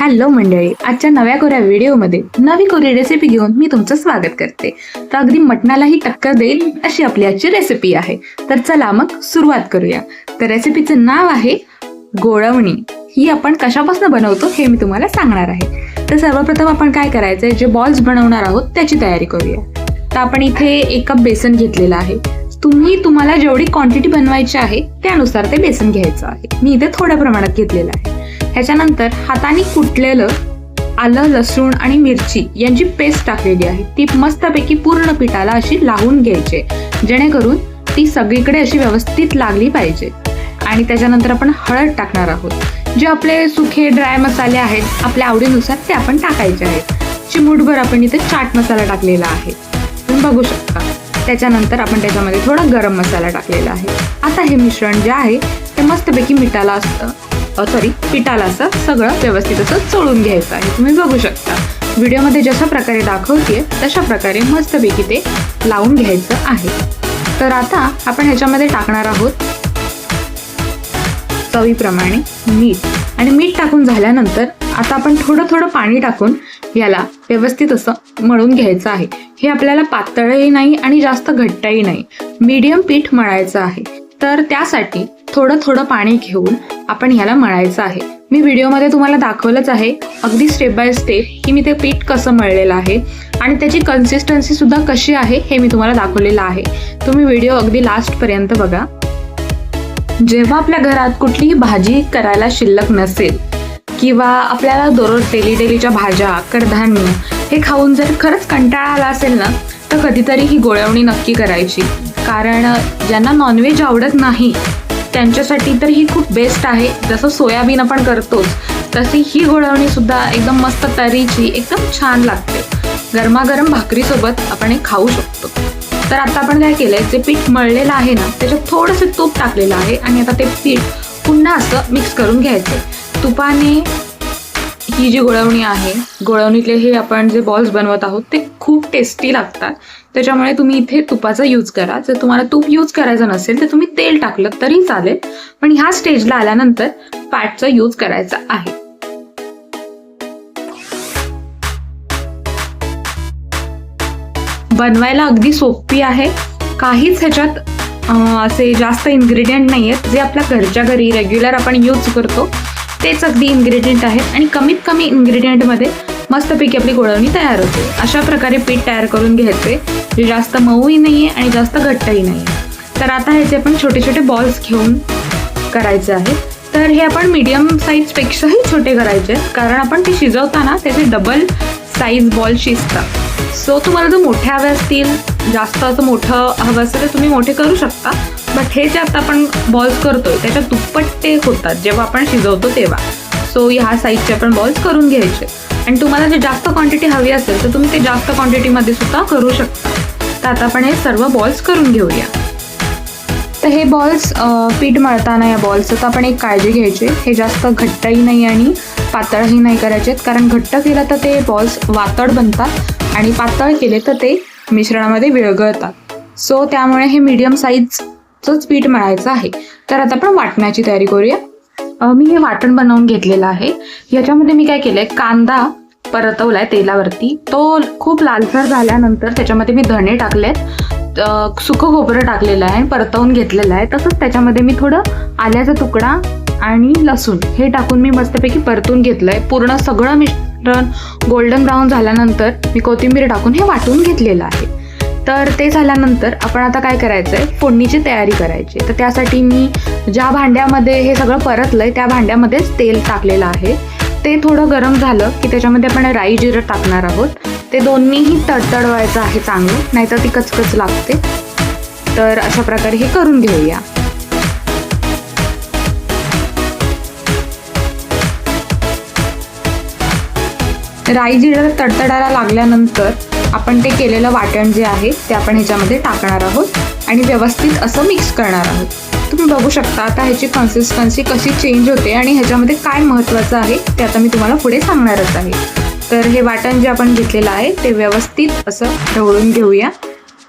Hello मंडळी आजच्या नव्या कोऱ्या व्हिडिओमध्ये नवी कोरी रेसिपी घेऊन मी तुमचं स्वागत करते. तर अगदी मटणालाही टक्कर देईल अशी आपली आजची रेसिपी आहे. तर चला मग सुरुवात करूया. तर रेसिपीचं नाव आहे गोळवणी. ही आपण कशापासून बनवतो हे मी तुम्हाला सांगणार आहे. तर सर्वप्रथम आपण काय करायचंय जे बॉल्स बनवणार आहोत त्याची तयारी करूया. तर आपण इथे एक कप बेसन घेतलेलं आहे. तुम्ही तुम्हाला जेवढी क्वांटिटी बनवायची आहे त्यानुसार ते बेसन घ्यायचं आहे. मी इथे थोड्या प्रमाणात घेतलेलं आहे. ह्याच्यानंतर हाताने कुटलेलं आलं लसूण आणि मिरची यांची पेस्ट टाकलेली आहे. ती मस्तपैकी पूर्ण पिठाला अशी लावून घ्यायची. जेणेकरून ती सगळीकडे अशी व्यवस्थित लागली पाहिजे. आणि त्याच्यानंतर आपण हळद टाकणार आहोत. जे आपले सुखे ड्राय मसाले आहेत आपल्या आवडीनुसार ते आपण टाकायचे आहेत. चिमूटभर आपण इथे चाट मसाला टाकलेला आहे. तुम्ही बघू शकता. त्याच्यानंतर आपण त्याच्यामध्ये थोडा गरम मसाला टाकलेला आहे. आता हे मिश्रण जे आहे ते मस्तपैकी मिठाला असतं. सॉरी पिठाला असं सगळं व्यवस्थित असं चोळून घ्यायचं आहे. तुम्ही बघू शकता. व्हिडिओमध्ये जशा प्रकारे दाखवते तशा प्रकारे मस्तपैकी ते लावून घ्यायचं आहे. तर आता आपण ह्याच्यामध्ये टाकणार आहोत चवीप्रमाणे मीठ. आणि मीठ टाकून झाल्यानंतर आता आपण थोडं थोडं पाणी टाकून याला व्यवस्थित असं मळून घ्यायचं आहे. हे आपल्याला पातळही नाही आणि जास्त घट्टही नाही. मीडियम पीठ मळायचं आहे. तर त्यासाठी थोडं थोडं पाणी घेऊन आपण ह्याला मळायचं आहे. मी व्हिडिओमध्ये तुम्हाला दाखवलंच आहे अगदी स्टेप बाय स्टेप की मी ते पीठ कसं मळलेलं आहे आणि त्याची कन्सिस्टन्सी सुद्धा कशी आहे हे मी तुम्हाला दाखवलेलं आहे. तुम्ही व्हिडिओ अगदी लास्टपर्यंत बघा. जेव्हा आपल्या घरात कुठलीही भाजी करायला शिल्लक नसेल किंवा आपल्याला दररोज डेली डेलीच्या भाज्या कडधान्य हे खाऊन जर खरंच कंटाळा आला असेल ना तर कधीतरी ही गोळवणी नक्की करायची. कारण ज्यांना नॉनव्हेज आवडत नाही त्यांच्यासाठी तर ही खूप बेस्ट आहे. जसं सोयाबीन आपण करतोच तशी ही गोळवणी सुद्धा एकदम मस्त तरीची एकदम छान लागते. गरमागरम भाकरीसोबत आपण हे खाऊ शकतो. तर आता आपण काय केलंय जे पीठ मळलेलं आहे ना त्याच्यात थोडंसं तूप टाकलेलं आहे आणि आता ते पीठ पुन्हा असं मिक्स करून घ्यायचं तुपाने ही जी गोळवणी आहे गोळवणीतले हे आपण जे बॉल्स बनवत आहोत ते खूप टेस्टी लागतात. त्याच्यामुळे तुम्ही इथे तुपाचा यूज करा. जर तुम्हाला तूप यूज करायचं नसेल तर तुम्ही तेल टाकलं तरी चालेल. पण ह्या स्टेजला आल्यानंतर फॅटचा यूज करायचा आहे. बनवायला अगदी सोपी आहे. काहीच ह्याच्यात असे जास्त इन्ग्रेडियंट नाही आहेत जे आपल्या घरच्या घरी रेग्युलर आपण यूज करतो. तेच अगदी इन्ग्रेडियंट आहेत आणि कमीत कमी इन्ग्रेडियंटमध्ये मस्तपैकी आपली गोळवणी तयार होते. अशा प्रकारे पीठ तयार करून घ्यायचे. जे जास्त मऊही नाही आहे आणि जास्त घट्टही नाही आहे तर आता ह्याचे आपण छोटे छोटे बॉल्स घेऊन करायचे आहे. तर हे आपण मीडियम साईजपेक्षाही छोटे करायचे आहेत. कारण आपण ते शिजवताना त्याचे डबल साईज बॉल शिजतात. सो तुम्हाला जर मोठे हवे असतील जास्त असं मोठं हवं असेल तर तुम्ही मोठे करू शकता. बट हे जे आता आपण बॉल्स करतोय त्याच्या दुप्पट ते होतात. जेव्हा आपण शिजवतो तेव्हा. सो ह्या साईजचे आपण बॉल्स करून घ्यायचे. आणि तुम्हाला जे जास्त क्वांटिटी हवी असेल तर तुम्ही ते जास्त क्वांटिटीमध्ये सुद्धा करू शकता. तर आता आपण हे सर्व बॉल्स करून घेऊया. तर हे बॉल्स पीठ मळताना या बॉल्सचं तर आपण एक काळजी घ्यायची. हे जास्त घट्टही नाही आणि पातळही नाही करायचेत कारण घट्ट केलं तर ते बॉल्स वातड बनतात आणि पातळ केले तर ते मिश्रणामध्ये विरघळतात. सो त्यामुळे हे मीडियम चंच पीठ मळायचं आहे. तर आता आपण वाटण्याची तयारी करूया. मी हे वाटण बनवून घेतलेलं आहे. याच्यामध्ये मी काय केलंय? कांदा परतवलाय तेलावरती. तो खूप लालसर झाल्यानंतर त्याच्यामध्ये मी धणे टाकलेत. सुखं सुकं खोबरं टाकलेलं आहे परतवून घेतलेलं आहे. तसंच त्याच्यामध्ये मी थोडं आल्याचा तुकडा आणि लसूण हे टाकून मी मस्तपैकी परतून घेतलंय. पूर्ण सगळं मिश्रण गोल्डन ब्राऊन झाल्यानंतर मी कोथिंबीर टाकून हे वाटून घेतलेलं आहे. तर ते झाल्यानंतर आपण आता काय करायचं आहे फोडणीची तयारी करायची. तर त्यासाठी मी ज्या भांड्यामध्ये हे सगळं परतलं आहे त्या भांड्यामध्येच तेल टाकलेलं आहे. ते थोडं गरम झालं की त्याच्यामध्ये आपण राई जिरं टाकणार आहोत. ते दोन्हीही तडतडवायचं आहे चांगलं नाहीतर ती कचकच लागते. तर अशा प्रकारे हे करून घेऊया. राई जिरं तडतडायला लागल्यानंतर आपण ते केलेलं वाटण जे आहे ते आपण ह्याच्यामध्ये टाकणार आहोत आणि व्यवस्थित असं मिक्स करणार आहोत. तुम्ही बघू शकता आता ह्याची कन्सिस्टन्सी कशी चेंज होते आणि ह्याच्यामध्ये काय महत्त्वाचं आहे ते आता मी तुम्हाला पुढे सांगणारच आहे. तर हे वाटण जे आपण घेतलेलं आहे ते व्यवस्थित असं ढवळून घेऊया.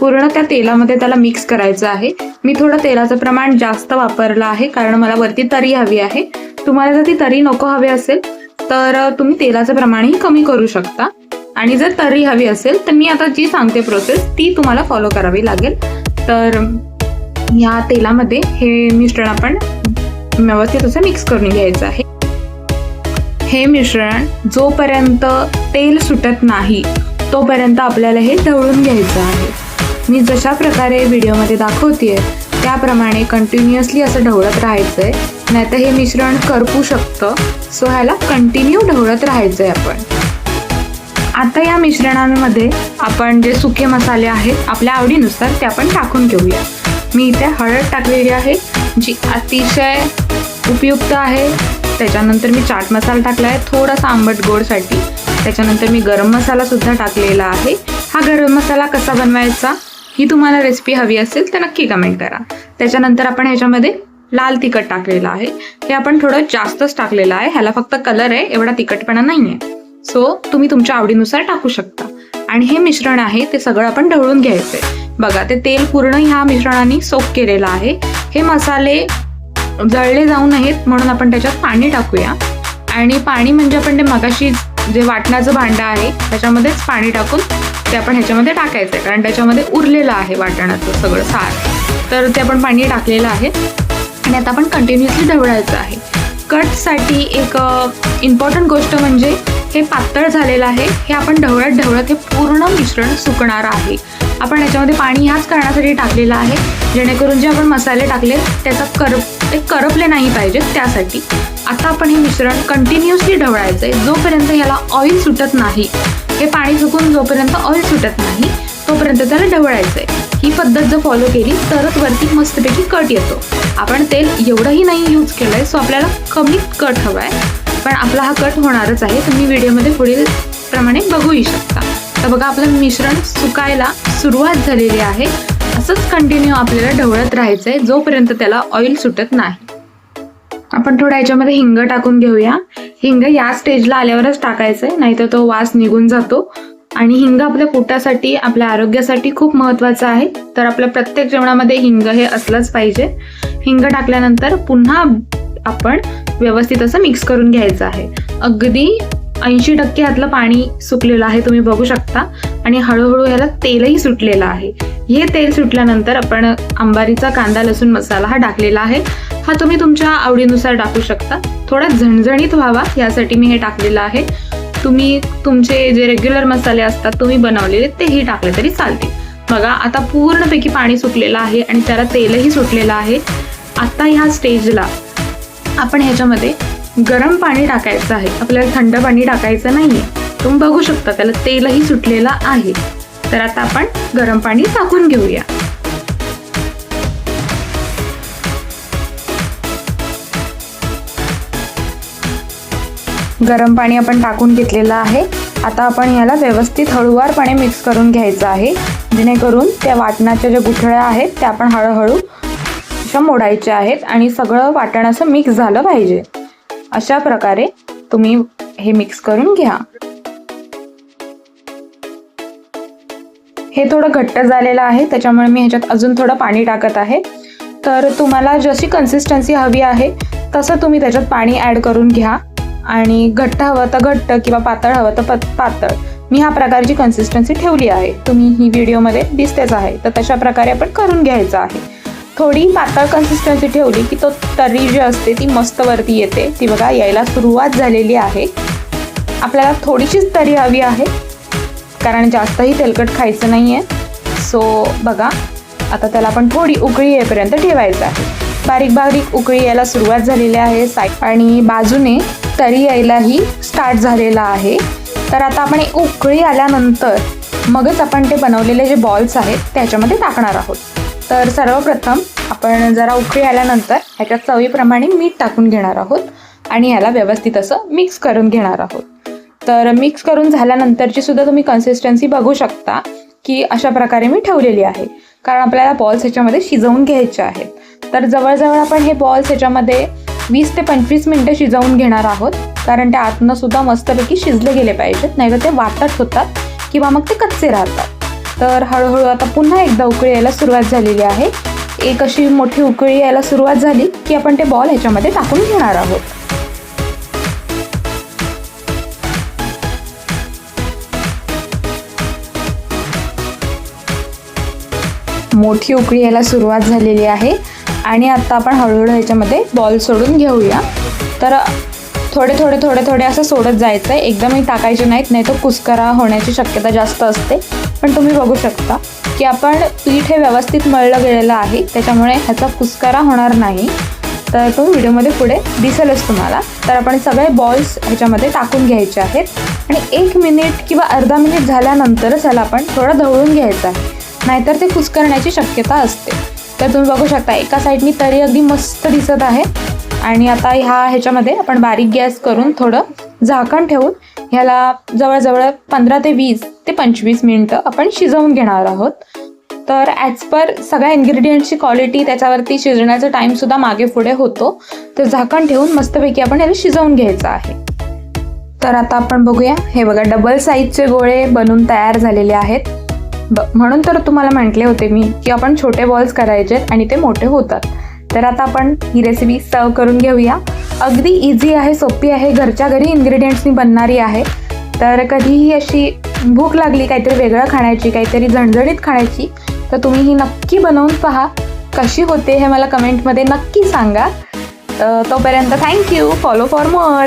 पूर्ण त्या तेलामध्ये त्याला मिक्स करायचं आहे. मी थोडं तेलाचं प्रमाण जास्त वापरलं आहे कारण मला वरती तरी हवी आहे. तुम्हाला जर ती तरी नको हवी असेल तर तुम्ही तेलाचं प्रमाणही कमी करू शकता. आणि जर तर्री हवी असेल तर मी आता जी सांगते प्रोसेस ती तुम्हाला फॉलो करावी लागेल. तर ह्या तेलामध्ये हे मिश्रण आपण व्यवस्थित असं मिक्स करून घ्यायचं आहे. हे मिश्रण जोपर्यंत तेल सुटत नाही तोपर्यंत आपल्याला हे ढवळून घ्यायचं आहे. मी जशा प्रकारे व्हिडिओमध्ये दाखवते त्याप्रमाणे कंटिन्युअसली असं ढवळत राहायचं आहे नाहीतर हे मिश्रण करपू शकतं. सो ह्याला कंटिन्यू ढवळत राहायचं आहे आपण. आता या मिश्रणामध्ये आपण जे सुके मसाले आहेत आपल्या आवडीनुसार ते आपण टाकून घेऊया. मी इथे हळद टाकलेली आहे जी अतिशय उपयुक्त आहे. त्याच्यानंतर मी चाट मसाला टाकला आहे थोडासा आंबट गोडसाठी. त्याच्यानंतर मी गरम मसाला सुद्धा टाकलेला आहे. हा गरम मसाला कसा बनवायचा ही तुम्हाला रेसिपी हवी असेल तर नक्की कमेंट करा. त्याच्यानंतर आपण ह्याच्यामध्ये लाल तिखट टाकलेलं आहे. हे आपण थोडं जास्तच टाकलेलं आहे. ह्याला फक्त कलर आहे एवढा तिखटपणा नाही आहे सो तुम्ही तुमच्या आवडीनुसार टाकू शकता. आणि हे मिश्रण आहे ते सगळं आपण ढवळून घ्यायचंय. बघा ते तेल पूर्ण ह्या मिश्रणाने सोप केलेलं आहे. हे मसाले जळले जाऊ नयेत म्हणून आपण त्याच्यात पाणी टाकूया. आणि पाणी म्हणजे आपण ते मगाशी जे वाटण्याचं भांडं आहे त्याच्यामध्येच पाणी टाकून ते आपण ह्याच्यामध्ये टाकायचं आहे कारण त्याच्यामध्ये उरलेलं आहे वाटणाचं सगळं सार. तर ते आपण पाणी टाकलेलं आहे. आणि आता आपण कंटिन्युअसली ढवळायचं आहे. कटसाठी एक इम्पॉर्टंट गोष्ट म्हणजे हे पातळ झालेलं आहे. हे आपण ढवळत ढवळत हे पूर्ण मिश्रण सुकणार आहे. आपण याच्यामध्ये पाणी ह्याच कारणासाठी टाकलेलं आहे जेणेकरून जे आपण मसाले टाकले त्याचा करप ते करपले नाही पाहिजेत त्यासाठी. आता आपण हे मिश्रण कंटिन्युअसली ढवळायचं आहे जोपर्यंत याला ऑइल सुटत नाही हे पाणी सुकून जोपर्यंत ऑइल सुटत नाही तोपर्यंत त्याला ढवळायचं आहे ही पद्धत जर फॉलो केली तरच वरती मस्तपैकी कट येतो. आपण तेल एवढंही नाही यूज केलं आहे सो आपल्याला कमी कट हवा आहे पण आपला हा कट होणारच आहे तुम्ही व्हिडिओमध्ये पुढील प्रमाणे बघूही शकता. तर बघा आपलं मिश्रण सुकायला सुरुवात झालेली आहे. असंच कंटिन्यू आपल्याला ढवळत राहायचं आहे जोपर्यंत त्याला ऑइल सुटत नाही. आपण थोडा याच्यामध्ये हिंग टाकून घेऊया. हिंग या स्टेजला आल्यावरच टाकायचं आहे नाहीतर तो वास निघून जातो. आणि हिंग आपल्या पोटासाठी आपल्या आरोग्यासाठी खूप महत्त्वाचं आहे. तर आपल्या प्रत्येक जेवणामध्ये हिंग हे असलंच पाहिजे. हिंग टाकल्यानंतर पुन्हा आपण व्यवस्थित असं मिक्स करून घ्यायचं आहे. अगदी ऐंशी टक्के यातलं पाणी सुकलेलं आहे तुम्ही बघू शकता. आणि हळूहळू ह्याला तेलही सुटलेलं आहे. हे तेल सुटल्यानंतर आपण अंबारीचा कांदा लसूण मसाला हा टाकलेला आहे. हा तुम्ही तुमच्या आवडीनुसार टाकू शकता. थोडा झणझणीत व्हावा यासाठी मी हे टाकलेलं आहे. तुम्ही तुमचे जे रेग्युलर मसाले असतात तुम्ही बनवलेले तेही टाकले तरी चालतील. बघा आता पूर्णपैकी पाणी सुकलेलं आहे आणि त्याला तेलही सुटलेलं आहे. आता ह्या स्टेजला आपण ह्याच्यामध्ये गरम पाणी टाकायचं आहे. आपल्याला थंड पाणी टाकायचं नाही आहे तुम्ही बघू शकता त्याला तेलही सुटलेलं आहे. तर आता आपण गरम पाणी टाकून घेऊया. गरम पाणी आपण टाकून घेतलेलं आहे. आता आपण याला व्यवस्थित हळूवारपणे मिक्स करून घ्यायचं आहे. जेणेकरून त्या वाटणाच्या ज्या गुठळ्या आहेत त्या आपण हळूहळू अशा मोडायच्या आहेत आणि सगळं वाटण असं मिक्स झालं पाहिजे. अशा प्रकारे तुम्ही हे मिक्स करून घ्या. हे थोडं घट्ट झालेलं आहे त्याच्यामुळे मी ह्याच्यात अजून थोडं पाणी टाकत आहे. तर तुम्हाला जशी कन्सिस्टन्सी हवी आहे तसं तुम्ही त्याच्यात पाणी ॲड करून घ्या. आणि घट्ट हवं तर घट्ट किंवा पातळ हवं तर पत पातळ. मी ह्या प्रकारची कन्सिस्टन्सी ठेवली आहे. तुम्ही ही व्हिडिओमध्ये दिसतेच आहे. तर तशा प्रकारे आपण करून घ्यायचं आहे. थोडी पातळ कन्सिस्टन्सी ठेवली की तो तर्री जी असते ती मस्त वरती येते. ती बघा यायला सुरुवात झालेली आहे. आपल्याला थोडीशीच तरी हवी आहे. कारण जास्तही तेलकट खायचं नाही आहे सो बघा. आता त्याला आपण थोडी उकळी येईपर्यंत ठेवायचं आहे. बारीक बारीक उकळी यायला सुरुवात झालेली आहे साय आणि बाजूने तरी यायलाही स्टार्ट झालेला आहे. तर आता आपण एक उकळी आल्यानंतर मगच आपण ते बनवलेले जे बॉल्स आहेत त्याच्यामध्ये टाकणार आहोत. तर सर्वप्रथम आपण जरा उकळी आल्यानंतर ह्याच्यात चवीप्रमाणे मीठ टाकून घेणार आहोत आणि याला व्यवस्थित असं मिक्स करून घेणार आहोत. तर मिक्स करून झाल्यानंतरची सुद्धा तुम्ही कन्सिस्टन्सी बघू शकता की अशा प्रकारे मी ठेवलेली आहे. कारण आपल्याला बॉल्स ह्याच्यामध्ये शिजवून घ्यायचे आहेत. तर जवळजवळ आपण हे बॉल्स ह्याच्यामध्ये वीस ते पंचवीस मिनटं शिजवून घेणार आहोत. कारण त्या आतनं सुद्धा मस्तपैकी शिजले गेले पाहिजेत. नाहीतर ते वाटत होतात किंवा मग ते कच्चे राहतात. तर हळूहळू आता पुन्हा एकदा उकळी यायला सुरुवात झालेली आहे. एक अशी मोठी उकळी यायला सुरुवात झाली की आपण ते बॉल ह्याच्यामध्ये टाकून घेणार आहोत. मोठी उकळी यायला सुरुवात झालेली आहे. आणि आता आपण हळूहळू ह्याच्यामध्ये बॉल सोडून घेऊया. तर थोडे थोडे थोडे थोडे असं सोडत जायचं आहे एकदमही टाकायचे नाहीत नाही तर कुस्करा होण्याची शक्यता जास्त असते. पण तुम्ही बघू शकता की आपण पीठ हे व्यवस्थित मळलं गेलेलं आहे. त्याच्यामुळे ह्याचा कुस्करा होणार नाही. तर तो व्हिडिओमध्ये पुढे दिसेलच तुम्हाला. तर आपण सगळे बॉल्स ह्याच्यामध्ये टाकून घ्यायचे आहेत. आणि एक मिनिट किंवा अर्धा मिनिट झाल्यानंतरच ह्याला आपण थोडं ढवळून घ्यायचं आहे. नाहीतर ते कुस्करण्याची शक्यता असते. तर तुम्ही बघू शकता एका साईडनी तरी अगदी मस्त दिसत आहे. आणि आता ह्या ह्याच्यामध्ये आपण बारीक गॅस करून थोडं झाकण ठेवून ह्याला जवळजवळ पंधरा ते वीस ते पंचवीस मिनटं आपण शिजवून घेणार आहोत. तर ॲज पर सगळ्या इन्ग्रेडियंटची क्वालिटी त्याच्यावरती शिजण्याचा टाईमसुद्धा मागे पुढे होतो. तर झाकण ठेवून मस्तपैकी आपण याला शिजवून घ्यायचं आहे. तर आता आपण बघूया हे बघा डबल साईजचे गोळे बनून तयार झालेले आहेत. म्हणून तर तुम्हाला म्हटले होते मी की आपण छोटे बॉल्स करायचे आणि ते मोठे होतात. तर आता आपण ही रेसिपी सर्व करून घेऊया. अगदी इझी आहे सोपी आहे घरच्या घरी इन्ग्रेडियंट्सनी बनणारी आहे. तर कधीही अशी भूक लागली काहीतरी वेगळं खाण्याची काहीतरी झणझणीत खाण्याची तर तुम्ही ही नक्की बनवून पहा. कशी होते हे मला कमेंटमध्ये नक्की सांगा. तोपर्यंत थँक्यू फॉलो फॉर मोर